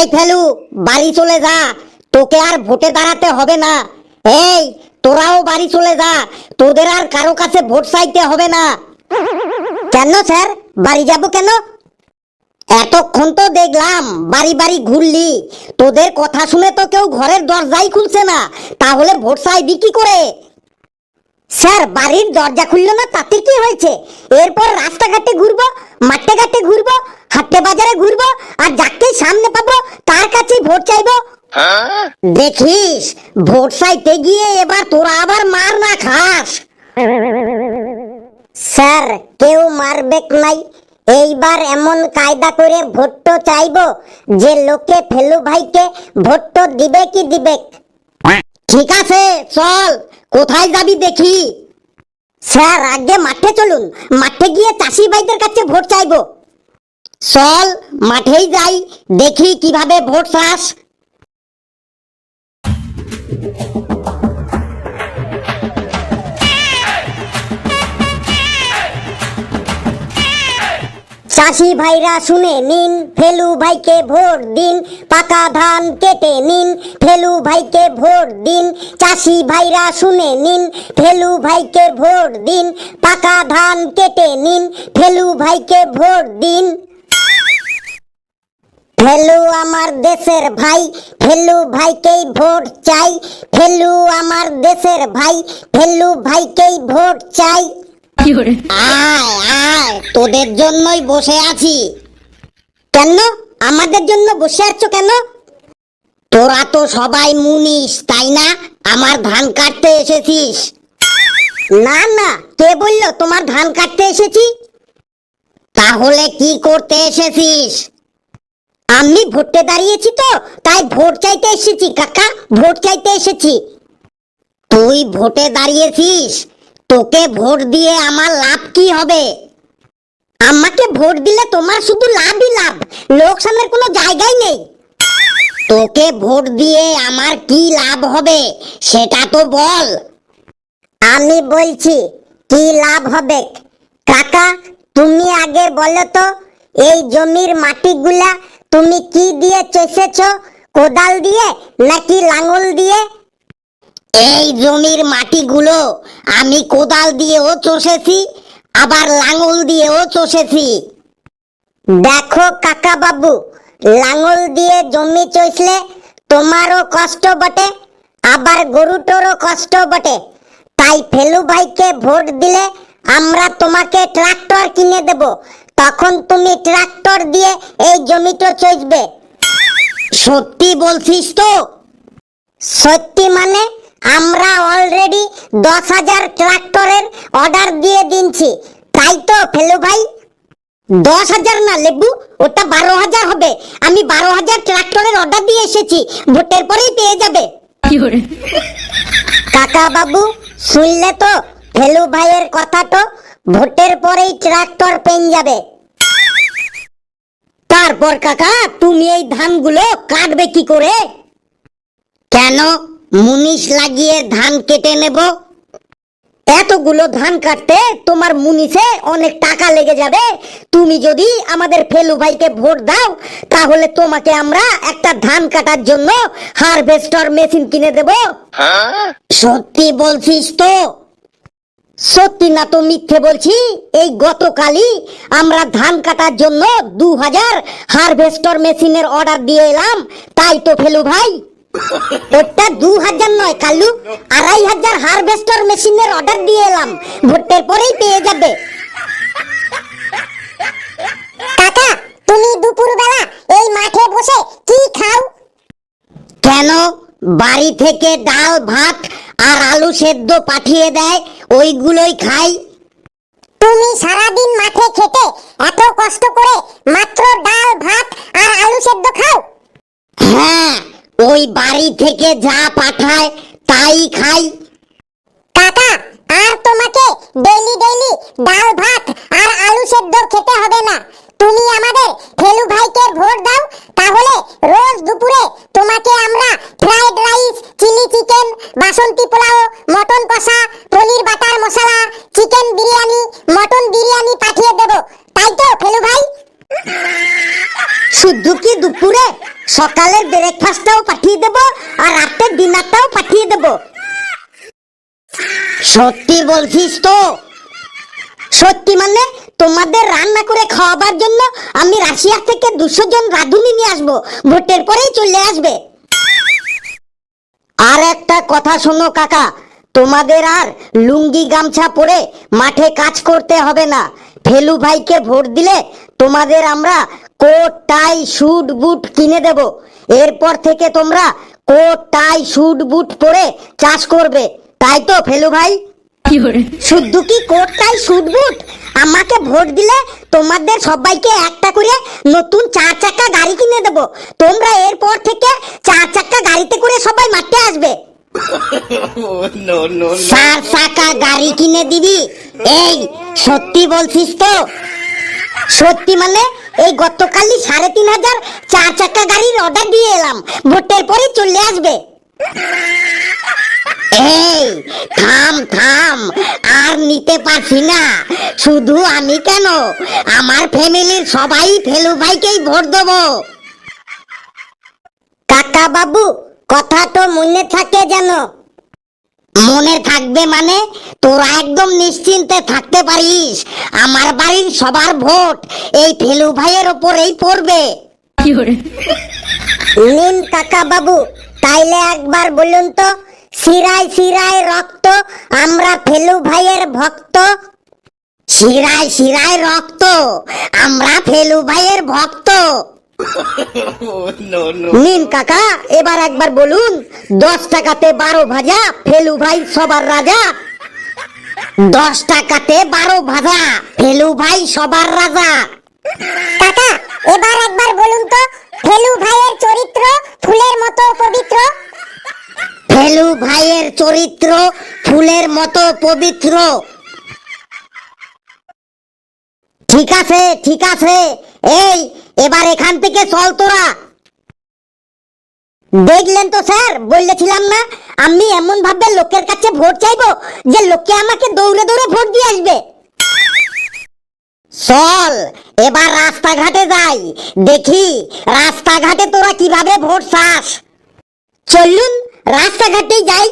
এই ফেলু, বাড়ি চলে যা। তোকে আর ভোটে দাঁড়াতে হবে না। এই, তোরাও বাড়ি চলে যা। তোদের আর কারও কাছে ভোট চাইতে হবে না। কেন স্যার? বাড়ি যাব কেন? এতক্ষণ তো দেখলাম বাড়ি বাড়ি ঘুরলি। তোদের কথা শুনে তো কেউ ঘরের দরজাই খুলছে না। তাহলে ভোট চাইবি কি করে? স্যার, বাড়ির দরজা খুললো না, তাতে কি হয়েছে? এরপর রাস্তাঘাটে ঘুরবো, মাঠে ঘাটে ঘুরবো, হাটে বাজারে ঘুরবো, আর যাকে সামনে পাবো, তার কাছেই ভোট চাইব। দেখিস, ভোট চাইতে গিয়ে এবার তোরা আবার মার না খাস। স্যার, কেউ মারবেক নাই। এইবার এমন কায়দা করে ভোটটো চাইব, যে লোকে ফেলু ভাইকে ভোটটো দিবে কি দিবে ঠিক আছে, চল। কোথায় যাবি দেখি? স্যার, আগে মাঠে চলুন। মাঠে গিয়ে চাষি ভাইদের কাছে ভোট চাইব। চল, মাঠেই যাই, দেখি কীভাবে ভোট চাস। চাষি ভাইরা শুনে নিন, ফেলু ভাইকে ভোট দিন, পাকা ধান কেটে নিন, ফেলু ভাইকে ভোট দিন, চাষি ভাইরা শুনে নিন, ফেলু ভাইকে ভোট দিন, পাকা ধান কেটে নিন, ফেলু ভাইকে ভোট দিন। ফেলু আমার দেশের ভাই, ফেলু ভাইকেই ভোট চাই, ফেলু আমার দেশের ভাই, ফেলু ভাইকেই ভোট চাই। তোদের জন্যই বসে আছি। কেন? আমাদের জন্য বসে আছো কেন? তোরা তো সবাই মুনিস তাই না? আমার ধান কাটতে এসেছিস। না না, কে বলল তোমার ধান কাটতে এসেছি? তাহলে কি করতে এসেছিস? আমি ভোটে দাঁড়িয়েছি তো, তাই ভোট চাইতে এসেছি, কাকা, ভোট চাইতে এসেছি। তুই ভোটে দাঁড়িয়েছিস? তোকে ভোট দিয়ে আমার লাভ কি হবে? আমাকে ভোট দিলে তোমার শুধু লাভই লাভ। লোকসানের কোনো জায়গাই নেই। তোকে ভোট দিয়ে আমার কি লাভ হবে সেটা তো বল। আমি বলছি, কি লাভ হবে? কাকা, তুমি আগে বলো তো, এই জমির মাটিগুলা তুমি কি দিয়ে চষেছো? কোদাল দিয়ে নাকি লাঙল দিয়ে? এই জমির মাটিগুলো আমি কোদাল দিয়েও চষেছি, আবার লাঙল দিয়েও চষেছি। দেখো কাকা বাবু, লাঙল দিয়ে জমি চষলে তোমারও কষ্ট বটে, আবার গরুটোরও কষ্ট বটে। তাই ফেলু ভাইকে ভোট দিলে আমরা তোমাকে ট্রাক্টর কিনে দেব, তখন তুমি ট্রাক্টর দিয়ে এই জমিটা চষবে। সত্যি বলছিস তো? সত্যি মানে আমরা অলরেডি দশ হাজার ট্রাক্টরের অর্ডার দিয়ে দিনছি তাই তো ফেলু ভাই? দশ হাজার না লেবু? ওটা বারো হাজার হবে। আমি বারো হাজার ট্রাক্টরের অর্ডার দিয়ে এসেছি। ভোটের পরেই পেয়ে যাবে। কাকা বাবু শুনলে তো? ফেলু ভাইয়ের কথা তো? ভোটের পরেই ট্রাক্টর পেন যাবে। তারপর কাকা তুমি এই ধানগুলো কাটবে কি করে? কেন? মুনিশ লাগিয়ে ধান কেটে নেব। এতগুলো ধান কাটতে তোমার মুনিশে অনেক টাকা লেগে যাবে। তুমি যদি আমাদের ফেলু ভাইকে ভোট দাও, তাহলে তোমাকে আমরা একটা ধান কাটার জন্য হারভেস্টর মেশিন কিনে দেব। সত্যি বলছিস তো? সত্যি না তো মিথ্যে বলছি? এই গতকালই আমরা ধান কাটার জন্য দু হাজার হারভেস্টর মেশিনের অর্ডার দিয়ে এলাম। তাই তো ফেলু ভাই। ওটা দু হাজার নয় কালু। আড়াই হাজার হারভেস্টর মেশিনের অর্ডার দিয়ে এলাম। ভোটের পরেই পেয়ে যাবে। কাকা তুমি দুপুরবেলা এই মাঠে বসে কি খাও? কেন? বাড়ি থেকে ডাল ভাত আর আলু সেদ্ধ পাঠিয়ে দেয় ওইগুলোই খাই। তুমি সারাদিন মাঠে খেতে এত কষ্ট করে মাত্র ডাল ভাত আর আলু সেদ্ধ খাও? হ্যাঁ ওই বাড়ি থেকে যা পাঠায়, তাই খাই। কাকা, আর তোমাকে ডেইলি ডেইলি ডাল ভাত আর আলু সেদ্ধ খেতে হবে না তুমি আমাদের ফেলু ভাইকে ভোট দাও তাহলে রোজ দুপুরে তোমাকে আমরা fried rice chilli chicken basanti pulao mutton kosha paneer butter masala chicken biryani mutton biryani পাঠিয়ে দেব তাই তো ফেলু ভাই শুদ্ধ কি দুপুরে সকালের ব্রেকফাস্টটাও পাঠিয়ে দেব আর রাতের ডিনারটাও পাঠিয়ে দেব সত্যি বলছিস তো? সত্যি মানে তোমাদের রান্না করে খাওয়াবার জন্য আমি রাশিয়া থেকে দুশো জন রাঁধুনি নিয়ে আসব, ভোটের পরেই চলে আসবে। আর একটা কথা শোনো কাকা, তোমাদের আর লুঙ্গি গামছা পরে মাঠে কাজ করতে হবে না। ফেলু ভাইকে ভোট দিলে তোমাদের আমরা কোট, টাই স্যুট বুট কিনে দেব। এরপর থেকে তোমরা কোট, টাই স্যুট বুট পরে চাষ করবে। তাই তো ফেলু ভাই। শুদ্ধ কি কোট টাই স্যুট বুট? আমাকে ভোট দিলে তোমাদের সবাইকে একটা করে নতুন চার চাকা গাড়ি কিনে দেব। তোমরা এরপর থেকে চার চাকা গাড়িতে করে সবাই মাঠে আসবে. চার চাকা গাড়ি কিনে দিবি। এই সত্যি বলছিস তো? সত্যি মানে এই গতকালই সাড়ে তিন হাজার চার চাকা গাড়ির অর্ডার দিয়ে এলাম। ভোটের পরে চলে আসবে। এই থাম থাম আর নিতে পারছি না। শুধু আমি কেন? আমার ফ্যামিলির সবাই ফেলু ভাইকেই ভোট দেবো। কাকা বাবু কথা তো মনে থাকে যেন। মনে থাকবে মানে তোরা একদম নিশ্চিন্তে থাকতে পারিস। আমার বাড়ির সবার ভোট এই ফেলু ভাইয়ের ওপরেই পড়বে। নিন কাকা বাবু তাইলে একবার বলুন তো শিরায় শিরায় রক্ত আমরা ফেলু ভাইয়ের ভক্ত। শিরায় শিরায় রক্ত আমরা ফেলু ভাইয়ের ভক্ত. নিন কাকা এবার একবার বলুন দশ টাকাতে বারো ভাজা ফেলু ভাই সবার রাজা। দশ টাকাতে বারো ভাজা ফেলু ভাই সবার রাজা। কাকা এবার একবার বলুন তো ফেলু ভাইয়ের চরিত্র ফুলের মতো পবিত্র? ফেলু ভাইয়ের চরিত্র ফুলের মতো পবিত্র। ঠিক আছে ঠিক আছে। এই, এবার এখান থেকে চল তোরা। দেখলেন তো স্যার, বলেছিলাম না, আমি এমন ভাবে লোকের কাছে ভোট চাইব যে লোকে আমাকে দৌড়ে দৌড়ে ভোট দিয়ে আসবে। চল, এবার রাস্তাঘাটে যাই। দেখি, রাস্তাঘাটে তোরা কীভাবে ভোট চাস? চলুন, রাস্তাঘাটে যাই।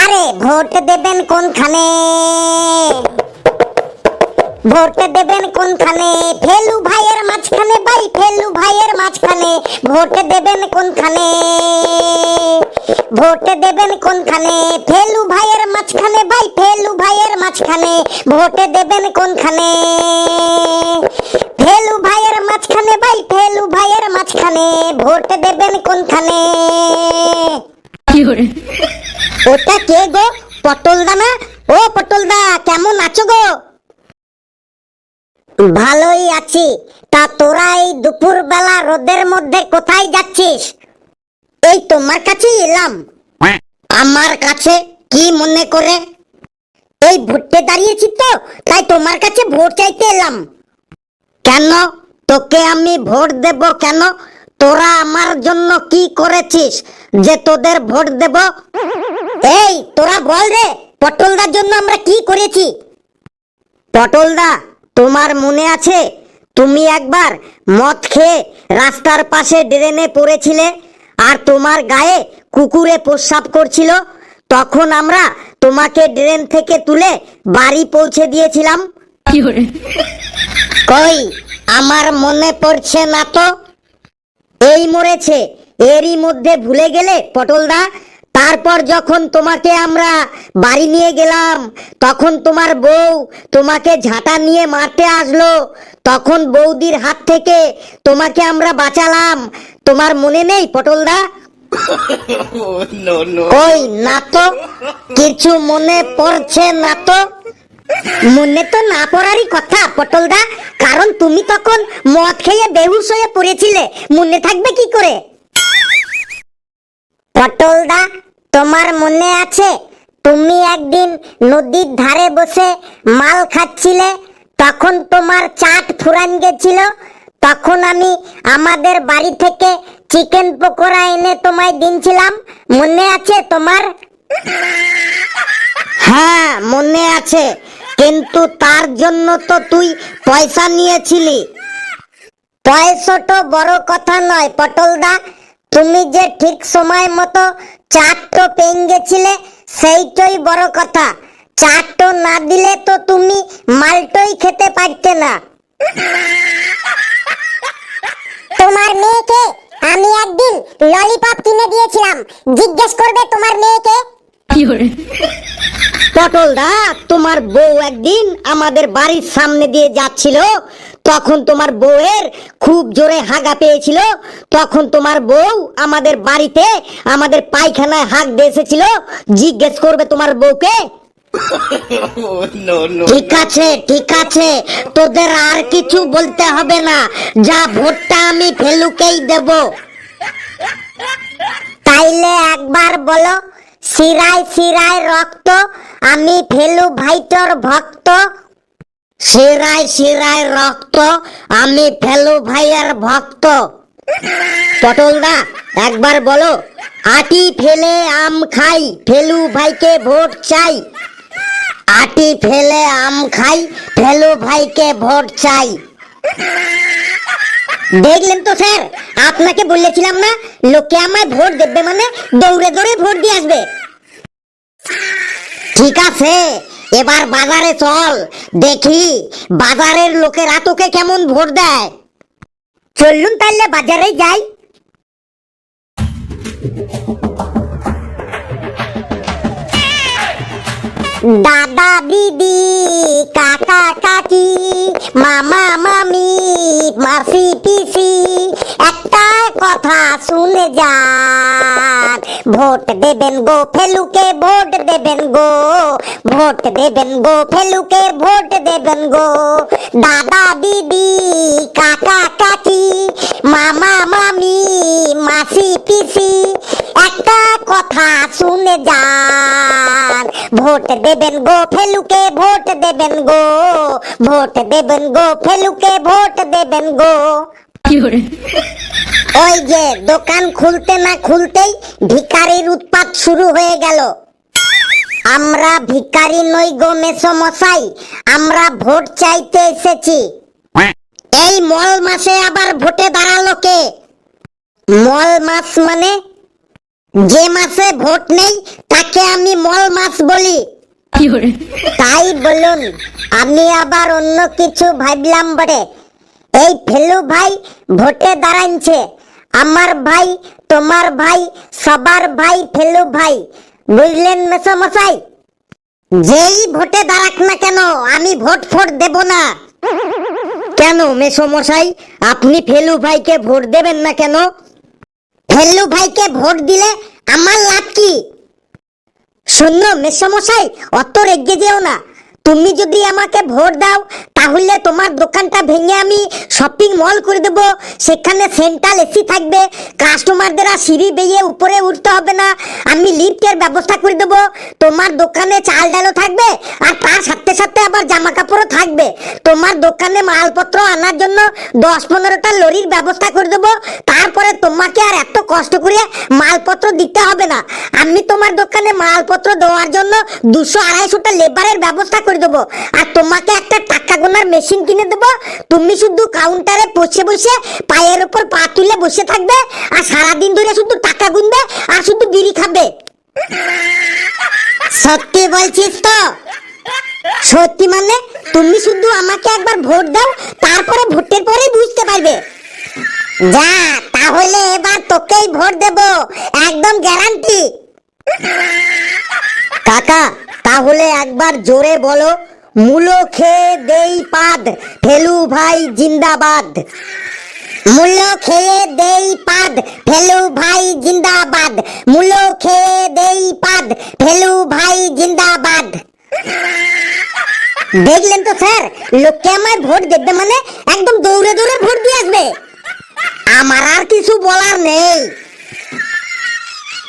আরে, ভোট দেবেন কোনখানে? ভোট দেবেন কোনখানে? ফেলু ভাইয়ের মাঝখানে ভাই ফেলু ভাইয়ের মাঝখানে। ভোটে দেবেন কোনখানে? ভোটে দেবেন কোনখানে? ফেলু ভাইয়ের মাঝখানে ভাই ফেলু ভাইয়ের মাঝখানে। ভোটে দেবেন কোনখানে? ফেলু ভাইয়ের মাঝখানে ভাই ফেলু ভাইয়ের মাঝখানে। ভোট দেবেন কোনখানে? ওটা কে গো? পটলদা না ও পটল পটলদা কেমন আছো গো? ভালোই আছি। তা তোরা এই দুপুর বেলা রোদের মধ্যে কোথায় যাচ্ছিস? এই তোমার কাছে এলাম। আমার কাছে কি মনে করে? এই ভোটে দাঁড়িয়েছি তো, তাই তোমার কাছে ভোট চাইতে এলাম। কেন? তোকে আমি ভোট দেব কেন? তোরা আমার জন্য কি করেছিস যে তোদের ভোট দেব? এই, তোরা বল রে, পটলদার জন্য আমরা কি করেছি? পটলদা তোমার মনে আছে? তুমি একবার মদ খেয়ে রাস্তার পাশে ড্রেনে পড়েছিলে আর তোমার গায়ে কুকুরে প্রস্রাব করছিল? তখন আমরা তোমাকে ড্রেন থেকে তুলে বাড়ি পৌঁছে দিয়েছিলাম। কই? আমার মনে পড়ছে না তো? এই মরেছে। এরই মধ্যে ভুলে গেলে পটলদা তারপর যখন তোমাকে আমরা বাড়ি নিয়ে গেলাম, তখন তোমার বউ তোমাকে ঝাঁটা নিয়ে মারতে আসলো। তখন বৌদির হাত থেকে তোমাকে আমরা বাঁচালাম। তোমার মনে নেই পটলদা. কই না তো, কিছু মনে পড়ছে না তো। মনে তো না পড়ারই কথা পটলদা কারণ তুমি তখন মদ খেয়ে বেহুশ হয়ে পড়েছিলে। মনে থাকবে কি করে? পটলদা, তোমার মনে আছে? তুমি একদিন নদীর ধারে বসে মাল খাচ্ছিলে, তখন তোমার চাট ফুরান গেছিল, তখন আমি আমাদের বাড়ি থেকে চিকেন পকোড়া এনে তোমায় দিনছিলাম। মনে আছে তোমার? হ্যাঁ মনে আছে। কিন্তু তার জন্য তো তুই পয়সা নিয়েছিলি। পয়সাটা বড় কথা নয়, পটলদা। তুমি যে ঠিক সময় মতো চারটো পেন গেছিলে সেইটাই বড় কথা। চারটো না দিলে তো তুমি মালটোই খেতে পারতে না। তোমার মেয়েকে আমি একদিন ললিপপ কিনে দিয়েছিলাম। জিজ্ঞেস করবে তোমার মেয়েকে। পটল দা তোমার বউ একদিন আমাদের বাড়ির সামনে দিয়ে যাচ্ছিল তখন তোমার বউয়ের খুব জোরে হাগা পেয়েছিল। তখন তোমার বউ আমাদের বাড়িতে আমাদের পায়খানায় হাগ এসেছিল। জিজ্ঞেস করবে তোমার বউকে. ঠিক আছে ঠিক আছে। তোদের আর কিছু বলতে হবে না। যা ভোটটা আমি ফেলুকেই দেব। তাইলে একবার বলো, শিরায় শিরায় রক্ত, আমি ফেলু ভাইটর ভক্ত শিরায় শিরায় রক্ত, আমি ফেলু ভাইয়ের ভক্ত। পটলদা একবার বলো, আটি ফেলে আম খাই, ফেলু ভাইকে ভোট চাই। আটি ফেলে আম খাই, ফেলু ভাইকে ভোট চাই। দেখলেন তো স্যার, আপনাকে বলেছিলাম না, লোকে আমায় ভোট দেবে মানে দৌড়ে দৌড়ে ভোট দিয়ে আসবে। ঠিক আছে। এবার বাজারে চল, দেখি বাজারের লোকেরা তোকে কেমন ভোট দেয়। চলুন তাহলে বাজারে যাই। দাদা, দিদি, কাকা, কাকি, মামা, মামি, মাসি, পিসি, একটা কথা শুনে যান ভোট দেবেন গো ফেলুকে ভোট দেবেন গো ভোট দেবেন গো ফেলুকে ভোট দেবেন গো দাদা দিদি কাকা কাকি মামা মামি মাসি পিসি একটা কথা শুনে যান। ভোট দেবেন গো ফেলুকে ভোট দেবেন গো ভোট দেবেন গো ফেলুকে ভোট দেবেন গো ওই যে দোকান খুলতে না খুলতেই ভিকারির উৎপাত শুরু হয়ে গেল। আমরা ভিকারি নই গো মেসো মশাই আমরা ভোট চাইতে এসেছি। এই মল মাসে আবার ভোটে দাঁড়াল কে? মল মাস মানে যে মাসে ভোট নেই তাকে আমি মল মাস বলি। তাই বলুন আমি আবার অন্য কিছু ভাবলাম বটে। এই ফেলু ভাই ভোটে দাঁড়াইছে। আমার ভাই, তোমার ভাই, সবার ভাই, ফেলু ভাই। বুঝলেন মেসমশাই? যেই ভোটে দাঁড়াক না কেন, আমি ভোট ফোট দেব না। কেন মেসমশাই, আপনি ফেলু ভাইকে ভোট দেবেন না কেন? ফেলু ভাইকে ভোট দিলে আমার লাভ কি? শূন্য মেসমশাই, অত রেগে যেও না। তুমি যদি আমাকে ভোট দাও তাহলে তোমার দোকানটা ভেঙে আমি শপিং মল করে দেব। সেখানে সেন্ট্রাল এসি থাকবে। কাস্টমারদের আর সিঁড়ি বেয়ে উপরে উঠতে হবে না। আমি লিফটের ব্যবস্থা করে দেব। তোমার দোকানে চাল ডালও থাকবে আর তার সাথে সাথে আবার জামা কাপড়ও থাকবে। তোমার দোকানে মালপত্র আনার জন্য দশ পনেরোটা লরির ব্যবস্থা করে দেবো। তারপরে তোমাকে আর এত কষ্ট করে মালপত্র দিতে হবে না। আমি তোমার দোকানে মালপত্র দেওয়ার জন্য দুশো আড়াইশোটা লেবারের ব্যবস্থা করে দেবো। আর তোমাকে একটা টাকা গোনার মেশিন কিনে দেবো। তুমি শুধু কাউন্টারে বসে বসে পায়ের উপর পা তুলে বসে থাকবে আর সারাদিন ধরে শুধু টাকা গুনবে আর শুধু বিড়ি খাবে। সত্যি বলছিস তো? সত্যি মানে তুমি শুধু আমাকে একবার ভোট দাও, তারপরে ভোটের পরে বুঝতে পারবে। যা, তাহলে এবার তোকেই ভোট দেব, একদম গ্যারান্টি কাকা, তাহলে একবার জোরে বলো মূলো খেয়ে দেই পাদ, ফেলু ভাই জিন্দাবাদ। মূলো খেয়ে দেই পাদ, ফেলু ভাই জিন্দাবাদ। মূলো খেয়ে দেই পাদ, ফেলু ভাই জিন্দাবাদ। দেখলেন তো স্যার, লোককে আমায় ভোট দেবে মানে একদম দৌড়ে দৌড়ে ভোট দিয়ে আসবে। আমার আর কিছু বলার নেই।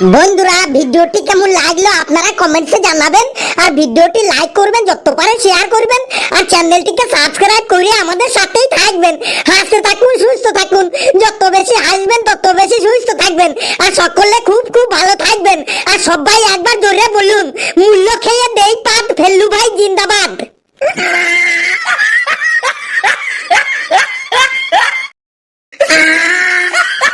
বন্ধুরা, ভিডিওটি কেমন লাগল আপনারা কমেন্টসে জানাবেন। আর ভিডিওটি লাইক করবেন, যত পারেন শেয়ার করবেন। আর চ্যানেলটিকে সাবস্ক্রাইব করে আমাদের সাথেই থাকবেন। হাসতে থাকুন, সুস্থ থাকুন। যত বেশি হাসবেন, তত বেশি সুস্থ থাকবেন। আর সকলে খুব খুব ভালো থাকবেন। আর সবাই একবার জোরে বলুন, মূল্য খেয়ে দেই পাত ফেল্লু ভাই জিন্দাবাদ।